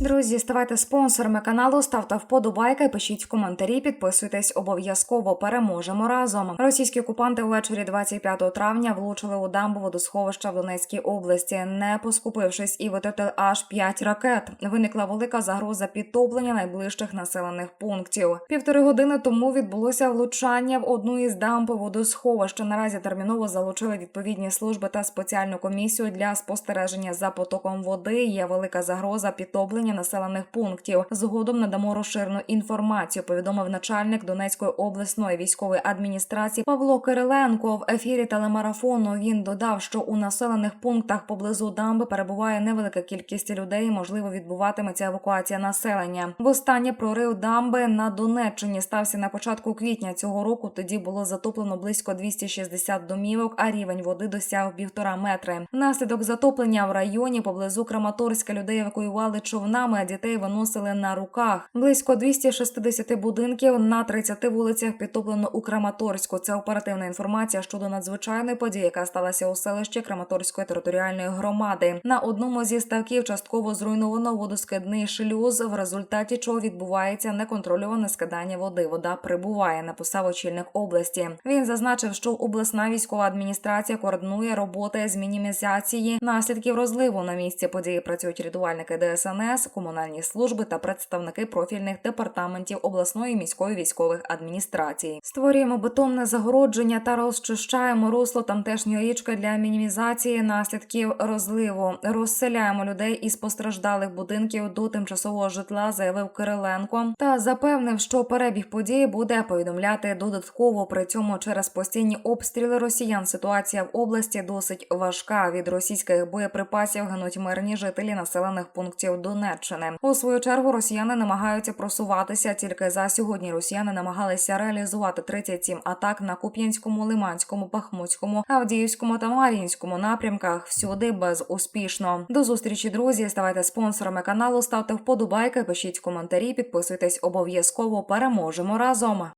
друзі, ставайте спонсорами каналу, ставте вподобайки, пишіть в коментарі, підписуйтесь обов'язково. Переможемо разом. Російські окупанти ввечері 25 травня влучили у дамбу водосховища в Донецькій області, не поскупившись і витратили аж 5 ракет. Виникла велика загроза підтоплення найближчих населених пунктів. Півтори години тому відбулося влучання в одну із дамб водосховища. Наразі терміново залучили відповідні служби та спеціальну комісію для спостереження за потоком води. Є велика загроза підтоплення населених пунктів. Згодом надамо розширену інформацію. Повідомив начальник Донецької обласної військової адміністрації Павло Кириленко. В ефірі телемарафону він додав, що у населених пунктах поблизу дамби перебуває невелика кількість людей. Можливо, відбуватиметься евакуація населення. Востаннє прорив дамби на Донеччині стався на початку квітня цього року. Тоді було затоплено близько 260 домівок, а рівень води досяг півтора метри. Внаслідок затоплення в районі поблизу Краматорська людей евакуювали човнами, а дітей виносили на руках. Близько 260 будинків на 30 вулицях підтоплено у Краматорську. Це оперативна інформація щодо надзвичайної події, яка сталася у селищі Краматорської територіальної громади. На одному зі ставків частково зруйновано водоскидний шлюз, в результаті чого відбувається неконтрольоване скидання води. Вода прибуває, написав очільник області. Він зазначив, що обласна військова адміністрація координує роботи з мінімізації наслідків розливу. На місці події працюють рятувальники ДСНС, комунальні служби та представники профільних департаментів обласної міської військових адміністрацій. Створюємо бетонне загородження та розчищаємо русло тамтешньої річки для мінімізації наслідків розливу. Розселяємо людей із постраждалих будинків до тимчасового житла, заявив Кириленко та запевнив, що перебіг події буде повідомляти додатково. При цьому через постійні обстріли росіян ситуація в області досить важка. Від російських боєприпасів гинуть мирні жителі населених пунктів Донеччини. У свою чергу росіяни намагаються просуватися. Тільки за сьогодні росіяни намагалися реалізувати 37 атак на Куп'янському, Лиманському, Бахмутському, Авдіївському та Мар'їнському напрямках. Всюди безуспішно. До зустрічі, друзі. Ставайте спонсорами каналу, ставте вподобайки, пишіть коментарі, підписуйтесь обов'язково. Переможемо разом.